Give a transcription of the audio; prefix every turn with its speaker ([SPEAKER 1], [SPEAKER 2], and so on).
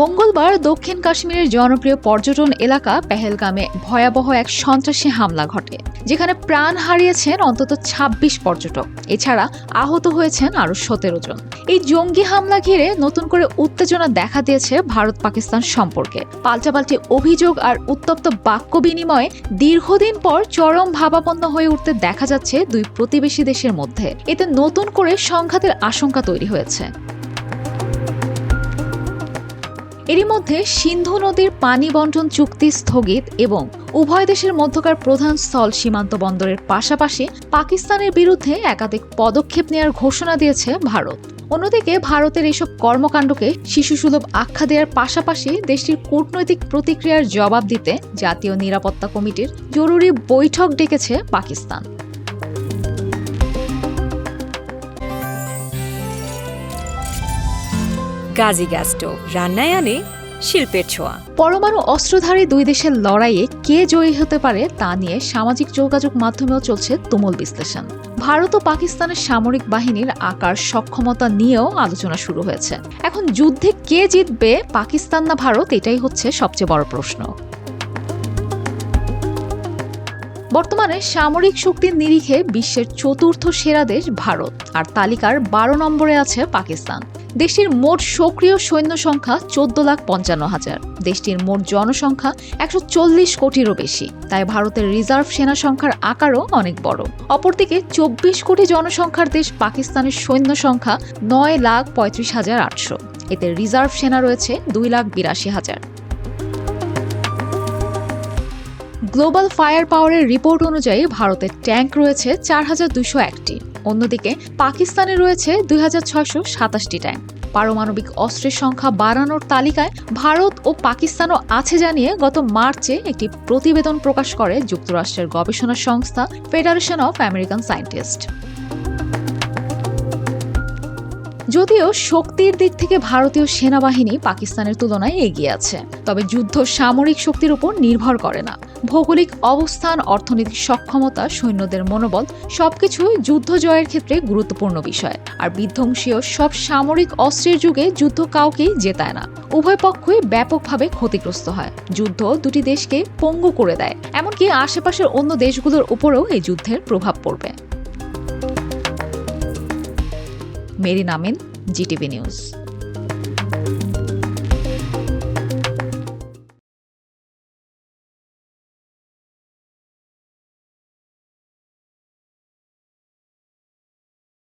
[SPEAKER 1] মঙ্গলবার দক্ষিণ কাশ্মীরের জনপ্রিয় পর্যটন এলাকা পেহেলগামে ভয়াবহ এক সন্ত্রাসী হামলা ঘটে, যেখানে প্রাণ হারিয়েছেন অন্তত ২৬ পর্যটক। এছাড়া আহত হয়েছেন আরও সতেরো জন। এই জঙ্গি হামলা ঘিরে নতুন করে উত্তেজনা দেখা দিয়েছে ভারত পাকিস্তান সম্পর্কে। পাল্টাপাল্টি অভিযোগ আর উত্তপ্ত বাক্য বিনিময়ে দীর্ঘদিন পর চরম ভাবাপন্ন হয়ে উঠতে দেখা যাচ্ছে দুই প্রতিবেশী দেশের মধ্যে। এতে নতুন করে সংঘাতের আশঙ্কা তৈরি হয়েছে। এরই মধ্যে সিন্ধু নদীর পানি বন্টন চুক্তি স্থগিত এবং উভয় দেশের মধ্যকার প্রধান স্থল সীমান্ত বন্দরের পাশাপাশি পাকিস্তানের বিরুদ্ধে একাধিক পদক্ষেপ নেওয়ার ঘোষণা দিয়েছে ভারত। অন্যদিকে ভারতের এসব কর্মকাণ্ডকে শিশুসুলভ আখ্যা দেওয়ার পাশাপাশি দেশটির কূটনৈতিক প্রতিক্রিয়ার জবাব দিতে জাতীয় নিরাপত্তা কমিটির জরুরি বৈঠক ডেকেছে পাকিস্তান।
[SPEAKER 2] গাজী গ্যাস স্টোভ রান্নায় আনে শিল্পের ছোঁয়া।
[SPEAKER 1] পরমাণু অস্ত্রধারী দুই দেশের লড়াইয়ে কে জয়ী হতে পারে তা নিয়ে সামাজিক যোগাযোগ মাধ্যমেও চলছে তুমুল বিশ্লেষণ। ভারত ও পাকিস্তানের সামরিক বাহিনীর আকার, সক্ষমতা নিয়েও আলোচনা শুরু হয়েছে। এখন যুদ্ধে কে জিতবে পাকিস্তান না ভারত, এটাই হচ্ছে সবচেয়ে বড় প্রশ্ন। বর্তমানে সামরিক শক্তির নিরিখে বিশ্বের চতুর্থ সেরা দেশ ভারত, আর তালিকার বারো নম্বরে আছে পাকিস্তান। দেশটির মোট সক্রিয় সৈন্য সংখ্যা চোদ্দ লাখ পঞ্চান্ন হাজার। দেশটির মোট জনসংখ্যা একশো চল্লিশ কোটিরও বেশি। তাই ভারতের রিজার্ভ সেনা সংখ্যার আকারও অনেক বড়। অপরদিকে চব্বিশ কোটি জনসংখ্যার দেশ পাকিস্তানের সৈন্য সংখ্যা নয় লাখ পঁয়ত্রিশ হাজার আটশো। এতে রিজার্ভ সেনা রয়েছে দুই লাখ বিরাশি হাজার। গ্লোবাল ফায়ার পাওয়ারের রিপোর্ট অনুযায়ী ভারতের ট্যাঙ্ক রয়েছে চার হাজার দুশো একটি। অন্যদিকে পাকিস্তানে রয়েছে দুই হাজার ছয়শো সাতাশটি ট্যাঙ্ক পারমাণবিক অস্ত্রের সংখ্যা বাড়ানোর তালিকায় ভারত ও পাকিস্তানও আছে জানিয়ে গত মার্চে একটি প্রতিবেদন প্রকাশ করে যুক্তরাষ্ট্রের গবেষণা সংস্থা ফেডারেশন অফ আমেরিকান সায়েন্টিস্ট যদিও শক্তির দিক থেকে ভারতীয় সেনাবাহিনী পাকিস্তানের তুলনায় এগিয়ে আছে, তবে যুদ্ধ সামরিক শক্তির উপর নির্ভর করে না। ভৌগোলিক অবস্থান, অর্থনৈতিক সক্ষমতা, সৈন্যদের মনোবল সবকিছুই যুদ্ধ জয়ের ক্ষেত্রে গুরুত্বপূর্ণ বিষয়, আর বিধ্বংসীয় সব সামরিক অস্ত্রের যুগে যুদ্ধ কাউকেই জেতায় না। উভয় পক্ষই ব্যাপকভাবে ক্ষতিগ্রস্ত হয়। যুদ্ধ দুটি দেশকে পঙ্গু করে দেয়, এমনকি আশেপাশের অন্য দেশগুলোর উপরেও এই যুদ্ধের প্রভাব পড়বে। মেরিন আমিন জিটিভি নিউজ।